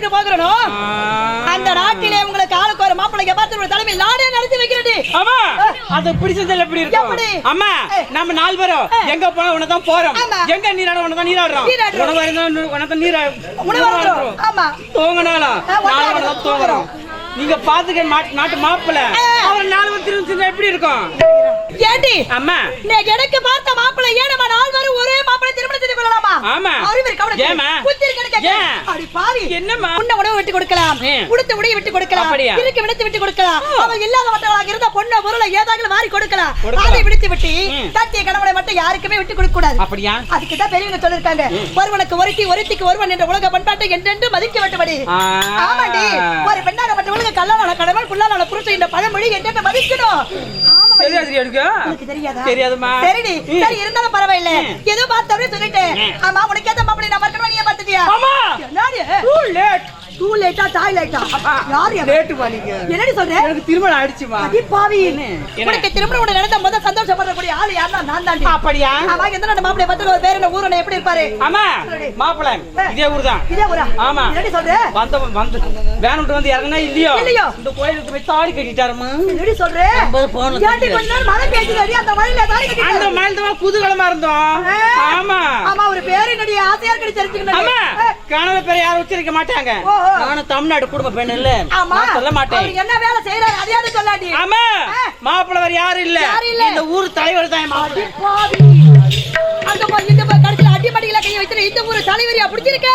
நாட்டுக்கு போகிறனோ? அந்த நாட்டிலே உங்களுக்கு ஆளுக்கு ஒரு மாப்பிள்ளைங்க பார்த்து தலைமையில் நானே நடத்தி வைக்கிறது ஆமா அது பிடிச்சதுல எப்படி? இருக்கும்? அம்மா. நம்ம நாலு பேரும் எங்க போனா உனக்கு தான் போறோம். எங்க நீராட உனக்கு தான் நீராடுறோம். உனக்கு இருந்தா தான் நீரா உணவு ஆமா. தூங்கினாலும் நாலு மணி தான் தூங்குறோம். நீங்க பாத்துக்க நாட்டு நாட்டு மாப்பிள்ள. அவர் நாலு பேர் திரும்ப எப்படி இருக்கும்? ஏண்டி? அம்மா. நீ எனக்கு பார்த்த மாப்பிள்ளை ஏன் நம்ம நாள் வரும் ஒரே மாப்பிள்ளை திருமணம் செய்து கொள்ளலாமா ஆமா. அறிவு இருக்கா உனக்கு? ஏம்மா? புத்தி இருக்கான்னு கேட்கிறேன். ஏன்? அடி பாவி என்னம்மா? உண்ண உணவு விட்டு கொடுக்கலாம். உடுத்த உடைய விட்டு கொடுக்கலாம்? இருக்க விடுத்து விட்டு கொடுக்கலாம் அவன் இல்லாதவர்களாக இருந்தா பொண்ண பொருளை ஏதாவது மாறி கொடுக்கலாம். அதை விடுத்து விட்டு கணவனை மட்டும் யாருக்குமே விட்டு கொடுக்க கூடாது அப்படியா அதுக்கு தான் பெரியவங்க சொல்லிருக்காங்க ஒருவனுக்கு ஒருத்தி ஒருத்திக்கு ஒருவன் என்ற உலக பண்பாட்டை என்றென்று மதிக்க வேண்டும்படி ஆ. ஆமாண்டி ஒரு பெண்ணாகப்பட்ட உலக கல்லான கடவுள் புல்லான புருஷன் என்ற பழமொழி என்றென்று மதிக்கணும் ஆமாடி. தெரியாது எனக்கு உனக்கு தெரியாதா தெரியாதும்மா. சரிடி. சரி இருந்தாலும் பரவாயில்ல. ஏதோ பார்த்தவரே சொல்லிட்டேன். ஆமா உனக்கு ஏத்த மாப்பிள்ளை நான் பார்க்கணும் நீ பார்த்துட்டியா ஆமா என்னடி too late. டூ லேட்டா டாய் லேட்டா? யார்? லேட்டு நீங்க என்னடி சொல்ற? எனக்கு திருமணம் ஆயிடுச்சுமா? அடி பாவி. என்ன? உனக்கு திருமணம் உனக்கு நடந்த முதல் சந்தோஷப்படக்கூடிய ஆளு யாருன்னா நான் தாண்டி. அப்படியா? ஆமா எந்த நாட்டு மாப்பிள்ளை பார்த்து ஒரு பேர் என்ன? ஊரனை எப்படி இருப்பாரு? ஆமா மாப்பிள்ள. இதே ஊர் தான் இதே ஊரா? ஆமா. என்னடி சொல்ற? வந்த வந்து வேணுட்டு வந்து இறங்கினா இல்லையோ? இல்லையோ. இந்த கோயிலுக்கு போய் தாடி கட்டிட்டாருமா? என்னடி சொல்ற? ஐம்பது பவுன் ஏன்டி கொஞ்ச நேரம் மழை பேசுதடி அந்த மழையில தாடி அந்த கட்டிட்டாரு மாதிரி தான் குதூகலமா இருந்தோம். ஆமா. ஆமா ஒரு பேரு என்னடி? ஆசையா இருக்கடி ஆமா. கனவு பேர் யாரும் உச்சரிக்க மாட்டாங்க. நானும் தமிழ்நாடு குடும்ப பெண் இல்ல. நான் சொல்ல மாட்டேன். என்ன வேலை செய்யறாரு அதையாவது சொல்லாடி ஆமா. ஆ. மாப்பிள்ள வேற யாரும் இல்ல. இந்த ஊர் தலைவர் தான் போய் இந்த கடைசியில அடிமடியில கையை வச்சு இந்த ஊரு தலைவரியா பிடிச்சிருக்க.